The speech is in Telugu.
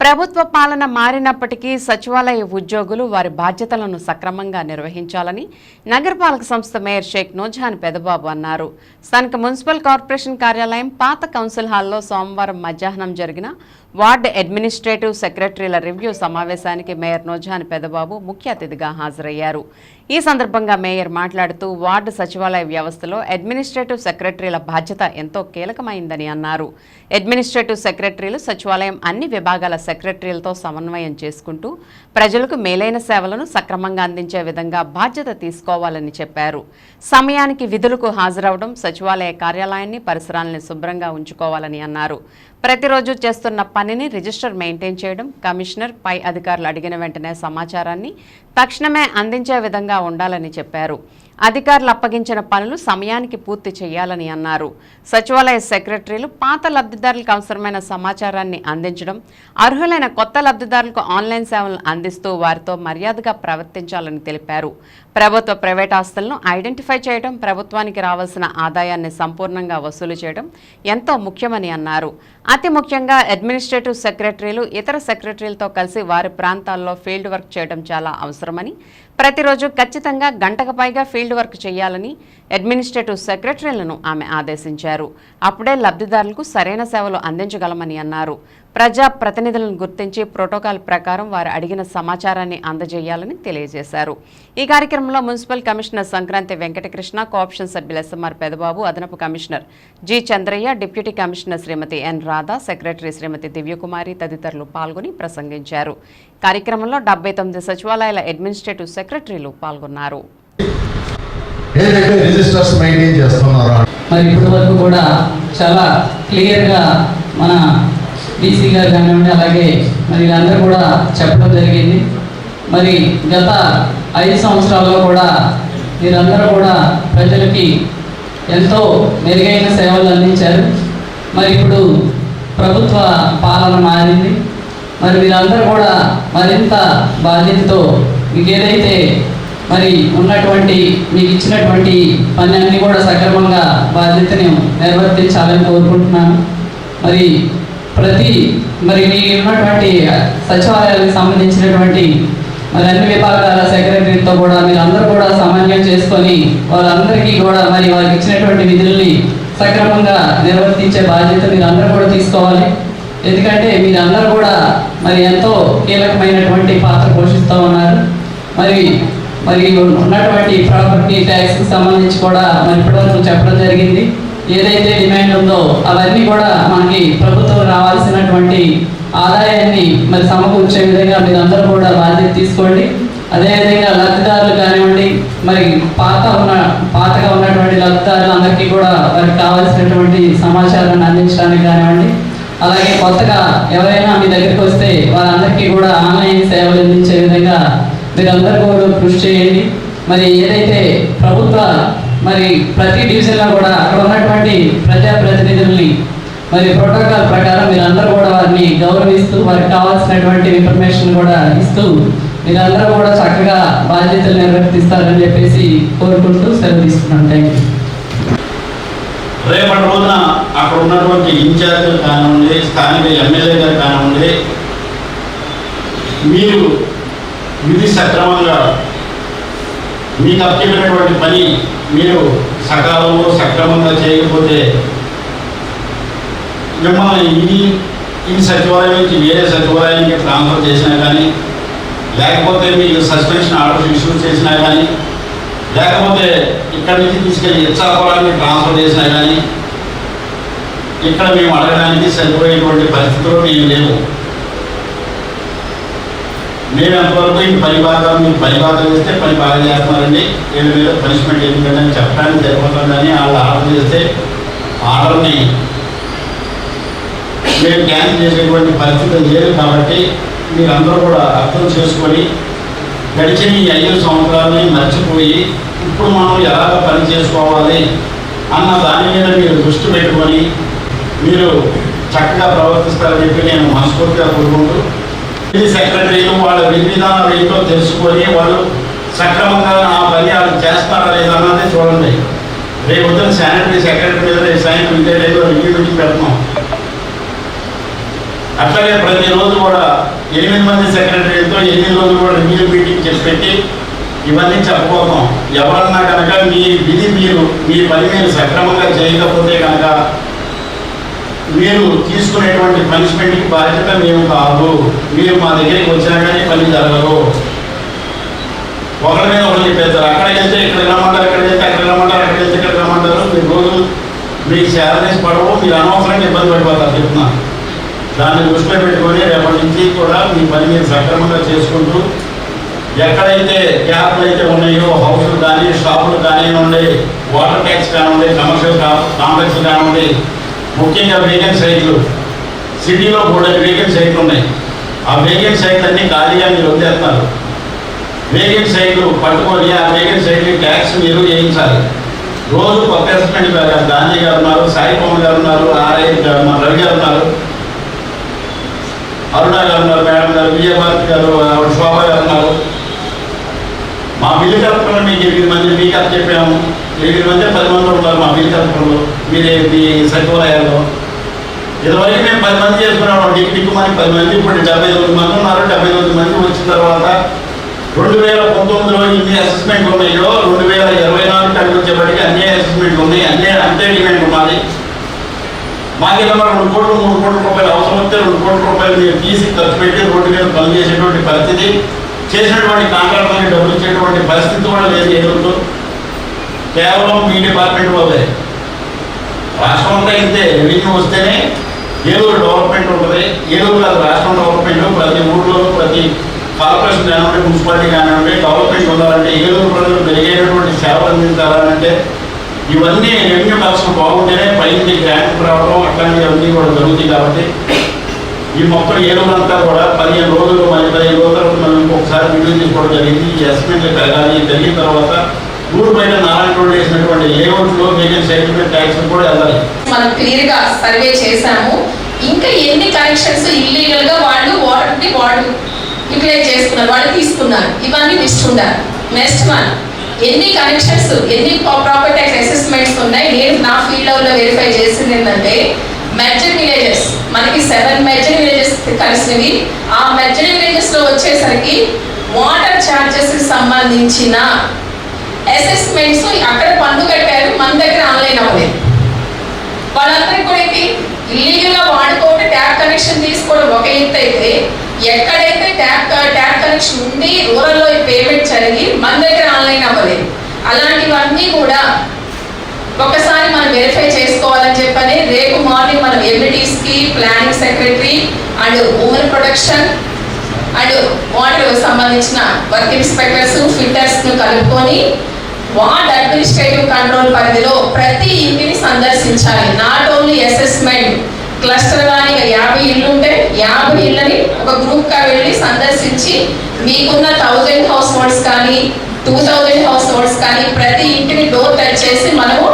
ప్రభుత్వ పాలన మారినప్పటికీ సచివాలయ ఉద్యోగులు వారి బాధ్యతలను సక్రమంగా నిర్వహించాలని నగరపాలక సంస్థ మేయర్ షేక్ నూజాన్ పెదబాబు అన్నారు. స్థానిక మున్సిపల్ కార్పొరేషన్ కార్యాలయం పాత కౌన్సిల్ హాల్లో సోమవారం మధ్యాహ్నం జరిగిన వార్డు అడ్మినిస్ట్రేటివ్ సెక్రటరీల రివ్యూ సమావేశానికి మేయర్ నోజాన్ పెదబాబు ముఖ్య అతిథిగా హాజరయ్యారు. ఈ సందర్భంగా మేయర్ మాట్లాడుతూ వార్డు సచివాలయ వ్యవస్థలో అడ్మినిస్ట్రేటివ్ సెక్రటరీల బాధ్యత ఎంతో కీలకమైందని అన్నారు. అడ్మినిస్ట్రేటివ్ సెక్రటరీలు సచివాలయం అన్ని విభాగాల సెక్రటరీలతో సమన్వయం చేసుకుంటూ ప్రజలకు మేలైన సేవలను సక్రమంగా అందించే విధంగా బాధ్యత తీసుకోవాలని చెప్పారు. సమయానికి విధులకు హాజరవడం సచివాలయ కార్యాలయాన్ని పరిసరాలని శుభ్రంగా ఉంచుకోవాలని అన్నారు. ప్రతిరోజు చేస్తున్న పనిని రిజిస్టర్ మెయింటైన్ చేయడం కమిషనర్ పై అధికారులు అడిగిన వెంటనే సమాచారాన్ని తక్షణమే అందించే విధంగా ఉండాలని చెప్పారు. అధికారులు అప్పగించిన పనులు సమయానికి పూర్తి చేయాలని అన్నారు. సచివాలయ సెక్రటరీలు పాత లబ్ధిదారులకు అవసరమైన సమాచారాన్ని అందించడం అర్హులైన కొత్త లబ్ధిదారులకు ఆన్లైన్ సేవలను అందిస్తూ వారితో మర్యాదగా ప్రవర్తించాలని తెలిపారు. ప్రభుత్వ ప్రైవేట్ ఆస్తులను ఐడెంటిఫై చేయడం ప్రభుత్వానికి రావాల్సిన ఆదాయాన్ని సంపూర్ణంగా వసూలు చేయడం ఎంతో ముఖ్యమని అన్నారు. అతి ముఖ్యంగా అడ్మినిస్ట్రేటివ్ సెక్రటరీలు ఇతర సెక్రటరీలతో కలిసి వారి ప్రాంతాల్లో ఫీల్డ్ వర్క్ చేయడం చాలా అవసరమని ప్రతిరోజు ఖచ్చితంగా గంటకు పైగా ఫీల్డ్ వర్క్ చేయాలని అడ్మినిస్ట్రేటివ్ సెక్రటరీలను ఆమె ఆదేశించారు. అప్పుడే లబ్ధిదారులకు సరైన సేవలు అందించగలమని అన్నారు. ప్రజా ప్రతినిధులను గుర్తించి ప్రోటోకాల్ ప్రకారం వారు అడిగిన సమాచారాన్ని అందజేయాలని తెలియజేశారు. ఈ కార్యక్రమంలో municipal commissioner Sankranti Venkatakrishna cooption సభ్యులు ఎస్ఎంఆర్ పెదబాబు అదనపు commissioner G Chandraiah deputy commissioner Shrimati N Radha secretary Shrimati Divyakumari తదితరులు పాల్గొని ప్రసంగించారు. కార్యక్రమంలో డెబ్బై తొమ్మిది సచివాలయాల అడ్మినిస్ట్రేటివ్ సెక్రటరీలు పాల్గొన్నారు. ఏదైతే రిజిస్టర్స్ మెయింటైన్ చేస్తున్నారో. మరి ఇప్పటి వరకు కూడా చాలా క్లియర్గా మన డీసీ గారు కానివ్వండి అలాగే మరి అందరూ కూడా చెప్పడం జరిగింది. మరి గత ఐదు సంవత్సరాల్లో కూడా మీరందరూ కూడా ప్రజలకి ఎంతో మెరుగైన సేవలు అందించారు. మరి ఇప్పుడు ప్రభుత్వ పాలన మారింది. మరి మీరందరూ కూడా మరింత బాధ్యతతో మీకు ఏదైతే మరి ఉన్నటువంటి మీకు ఇచ్చినటువంటి పని అన్ని కూడా సక్రమంగా బాధ్యతని నిర్వర్తించాలని కోరుకుంటున్నాను. మరి ప్రతి మరి మీకు ఉన్నటువంటి సచివాలయానికి సంబంధించినటువంటి మరి అన్ని విభాగాల సెక్రటరీతో కూడా మీరు అందరూ కూడా సమన్వయం చేసుకొని వాళ్ళందరికీ కూడా మరి వారికి ఇచ్చినటువంటి విధుల్ని సక్రమంగా నిర్వర్తించే బాధ్యత మీరు అందరూ కూడా తీసుకోవాలి. ఎందుకంటే మీరందరూ కూడా మరి ఎంతో కీలకమైనటువంటి పాత్ర పోషిస్తూ ఉన్నారు. మరి మరియు ఉన్నటువంటి ప్రాపర్టీ ట్యాక్స్ సంబంధించి కూడా మరి ఇప్పటివరకు చెప్పడం జరిగింది. ఏదైతే డిమాండ్ ఉందో అవన్నీ కూడా మనకి ప్రభుత్వం రావాల్సినటువంటి ఆదాయాన్ని మరి సమకూర్చే విధంగా మీరు అందరూ కూడా బాధ్యత తీసుకోండి. అదేవిధంగా లబ్ధిదారులు కానివ్వండి మరి పాత ఉన్న పాతగా ఉన్నటువంటి లబ్ధిదారులు అందరికీ కూడా వారికి కావాల్సినటువంటి సమాచారాన్ని అందించడానికి కానివ్వండి అలాగే కొత్తగా ఎవరైనా మీ దగ్గరికి వస్తే వారందరికీ కూడా ఆన్లైన్ సేవలు అందించే విధంగా మీరందరూ కూడా కృషి చేయండి. మరి ఏదైతే ప్రభుత్వ మరి ప్రతి డివిజన్లో కూడా అక్కడ ఉన్నటువంటి ప్రజాప్రతినిధుల్ని మరి ప్రోటోకాల్ ప్రకారం మీరందరూ కూడా వారిని గౌరవిస్తూ వారికి కావాల్సినటువంటి ఇన్ఫర్మేషన్ కూడా ఇస్తూ మీరందరూ కూడా చక్కగా బాధ్యతలు నిర్వర్తిస్తారని చెప్పేసి కోరుకుంటూ సెలవు తీసుకున్నాను. థ్యాంక్ యూ రేపటి రోజున అక్కడ ఉన్నటువంటి ఇన్ఛార్జ్ కానివ్వండి స్థానిక ఎమ్మెల్యే గారు కానివ్వండి మీరు విధి సక్రమంగా మీకు అప్పచెప్పినటువంటి పని మీరు సకాలంలో సక్రమంగా చేయకపోతే మిమ్మల్ని ఇది ఈ సచివాలయం నుంచి వేరే సచివాలయానికి ట్రాన్స్ఫర్ చేసినా కానీ లేకపోతే మీకు సస్పెన్షన్ ఆర్డర్స్ ఇష్యూ చేసినా కానీ లేకపోతే ఇక్కడి నుంచి తీసుకెళ్ళి ఇచ్చాపురానికి ట్రాన్స్ఫర్ చేసినా కానీ ఇక్కడ మేము అడగడానికి సరిపోయేటువంటి పరిస్థితులు మేము లేవు మేము ఎంతవరకు ఈ పని బాగా మీరు పని బాగా చేస్తే పని బాగా చేస్తున్నారండి. వీళ్ళ మీద పనిష్మెంట్ ఎందుకంటే అని చెప్పడానికి సరిపోతుందని వాళ్ళు ఆర్డర్ చేస్తే ఆర్డర్ని మేము క్యాన్సిల్ చేసేటువంటి పరిస్థితి లేదు కాబట్టి మీరందరూ కూడా అర్థం చేసుకొని గడిచిన ఈ ఐదు సంవత్సరాలని మర్చిపోయి ఇప్పుడు మనం ఎలాగ పని చేసుకోవాలి అన్న దాని మీద మీరు దృష్టి పెట్టుకొని మీరు చక్కగా ప్రవర్తిస్తారని చెప్పి నేను మనస్ఫూర్తిగా కోరుకుంటూ ఇది సెక్రటరీలు వాళ్ళ విధి ఏంటో తెలుసుకొని వాళ్ళు సక్రమంగా నా పని వాళ్ళు చేస్తారా లేదా అన్నది చూడండి. రేపు పొద్దున్న శానిటరీ సెక్రటరీ మీద సైన్ ఉంటే లేదో రివ్యూ పెట్టి పెడతాం. అట్లాగే ప్రతిరోజు కూడా ఎనిమిది మంది సెక్రటరీతో ఎనిమిది రోజులు కూడా రివ్యూ మీటింగ్ చేసి పెట్టి ఇవన్నీ చెప్పబోతాం ఎవరన్నా కనుక మీ విధి మీరు మీ పని మీరు సక్రమంగా చేయకపోతే కనుక మీరు తీసుకునేటువంటి పనిష్మెంట్కి బాధ్యత మేము కాదు. మీరు మా దగ్గరికి వచ్చినా కానీ పని జరగదు. ఒకరి మీద ఒకరు చెప్పేస్తారు అక్కడికి వెళ్తే ఇక్కడ రమ్మంటారు ఇక్కడికి వెళ్తే రమ్మంటారు అక్కడికి వెళ్తే రమ్మంటారు. మీరు రోజు మీకు శాలరీస్ పడవు మీరు అనవసరంగా ఇబ్బంది పడిపోతారు చెప్తున్నా. దాన్ని దృష్టిలో పెట్టుకొని రేపటి నుంచి కూడా మీ పని మీరు సక్రమంగా చేసుకుంటూ ఎక్కడైతే గ్యాప్లు అయితే ఉన్నాయో హౌసులు కానీ షాపులు కానివ్వండి వాటర్ ట్యాక్స్ కానివ్వండి కమర్షియల్ కాంప్లెక్స్ కానివ్వండి ముఖ్యంగా వేకెంట్ సైట్లు సిటీలో కూడా వేకెంట్ సైట్లు ఉన్నాయి. ఆ వేకెంట్ సైట్లు అన్ని ఖాళీగా మీరు వదిలేస్తున్నారు. వేకెంట్ సైట్లు పట్టుకొని ఆ వేకెంట్ సైట్లు ట్యాక్స్ మీరు వేయించాలి. రోజు కొత్త అసిస్టెంట్ గారు గాంధీ గారు ఉన్నారు సాయి పవన్ గారు ఉన్నారు ఆర్ఐ గారు ఉన్నారు రవి గారు ఉన్నారు. అరుణ గారు ఉన్నారు మేడం గారు విజయభారతి గారు శోభ గారు ఉన్నారు. మా బిల్లు కలెక్టర్ మీకు ఎనిమిది మంది మీకు అది చెప్పాము. వీటి మధ్య పది మంది ఉంటారు మా బిల్లు కలెక్టర్లు మీరే మీ సచివాలయాల్లో. ఇదివరకు మేము పది మంది చేసుకున్నాం దిక్కు దిక్కు పది మంది ఇప్పుడు డెబ్బై తొమ్మిది మంది ఉన్నారు. డెబ్బై తొమ్మిది మంది వచ్చిన తర్వాత రెండు వేల పంతొమ్మిదిలో ఇన్ని అసెస్మెంట్ ఉన్నాయో రెండు వేల ఇరవై నాలుగు టైం వచ్చేప్పటికి అన్ని అసెస్మెంట్ ఉన్నాయి. అన్ని అంతే డిమాండ్ ఉన్నది. మాకు ఇలా రెండు కోట్లు మూడు కోట్ల రూపాయలు అవసరం వస్తే రెండు కోట్ల రూపాయలు మీరు తీసి ఖర్చు పెట్టి రోడ్డు మీద పని చేసేటువంటి పరిస్థితి. చేసినటువంటి కాంట్రాక్ట్ డబ్బులు ఇచ్చేటువంటి పరిస్థితి కూడా లేదు ఏదో కేవలం మీ డిపార్ట్మెంట్ వల్లే. రాష్ట్రం అంతా ఇంతే రెవెన్యూ వస్తేనే ఏలూరు డెవలప్మెంట్ ఉంటుంది ఏలూరు కాదు రాష్ట్రం డెవలప్మెంట్ ప్రతి ఊర్లో ప్రతి కార్పొరేషన్ కానివ్వండి మున్సిపాలిటీ కానివ్వండి డెవలప్మెంట్ ఉండాలంటే ఏలూరు ప్రజలు మెరుగైనటువంటి సేవలు అందించాలంటే ఇవన్నీ రెవెన్యూ కలెక్షన్ బాగుంటేనే పైకి గ్రాంట్ రావడం అట్లాంటివన్నీ కూడా జరుగుతాయి కాబట్టి ఈ మొత్తం ఏలూరు అంతా కూడా పదిహేను రోజులు మళ్ళీ పదిహేను రోజుల మనం ఇంకొకసారి వీడియో తీసుకోవడం జరిగింది. ఈ ఎస్టిమేట్లు పెరగాలి జరిగిన తర్వాత ఊరు బయట నారాయణ లేఅవుట్లో వేగన్ సైకిల్ ట్యాక్స్ కూడా వెళ్ళాలి. మనం క్లియర్గా సర్వే చేశాము. ఇంకా ఎన్ని కనెక్షన్స్ ఇల్లీగల్గా వాళ్ళు వాటర్ని వాళ్ళు యూటిలైజ్ చేసుకున్నారు వాళ్ళు తీసుకున్నారు. ఇవన్నీ లిస్ట్ ఉండాలి. నెక్స్ట్ వన్ ఎన్ని కనెక్షన్స్ ఎన్ని ప్రాపర్టీ ట్యాక్స్ అసెస్మెంట్స్ ఉన్నాయి? నేను నా ఫీల్డ్లో వెరిఫై చేసింది ఏంటంటే మెర్జర్ విలేజెస్ మనకి సెవెన్ మెర్జర్ విలేజెస్ కలిసినవి. ఆ మెర్జర్ విలేజెస్లో వచ్చేసరికి వాటర్ ఛార్జెస్ సంబంధించిన అసెస్మెంట్స్ అక్కడ పన్ను కట్టారు మన దగ్గర ఆన్లైన్ అవ్వలేదు వాళ్ళందరికీ కూడా ఏంటి ఇల్లీగల్గా వాడుకోవడం ట్యాప్ కనెక్షన్ తీసుకోవడం ఒక ఎత్తు అయితే ఎక్కడైతే ట్యాప్ ట్యాప్ కనెక్షన్ ఉంది రూరల్లో పేమెంట్ జరిగి మన దగ్గర ఆన్లైన్ అవ్వలేదు. అలాంటివన్నీ కూడా ఒకసారి మనం వెరిఫై చేసుకోవాలని చెప్పని రేపు మార్నింగ్ మనం ఎంబీటీస్కి planning secretary and women protection and water సంబంధించిన వర్క్ ఇన్స్పెక్టర్స్ ఫిల్టర్స్ కలుపుకొని వార్డ్ అడ్మినిస్ట్రేటివ్ కంట్రోల్ పరిధిలో ప్రతి ఇంటిని సందర్శించాలి. నాట్ ఓన్లీ అసెస్మెంట్ క్లస్టర్ కానీ యాభై ఇల్లు ఉంటే యాభై ఇళ్ళని ఒక గ్రూప్గా వెళ్ళి సందర్శించి మీకున్న థౌజండ్ హౌస్ హోల్డ్స్ కానీ టూ థౌజండ్ హౌస్ హోల్డ్స్ కానీ ప్రతి ఇంటిని డోర్ టచ్ చేసి మనము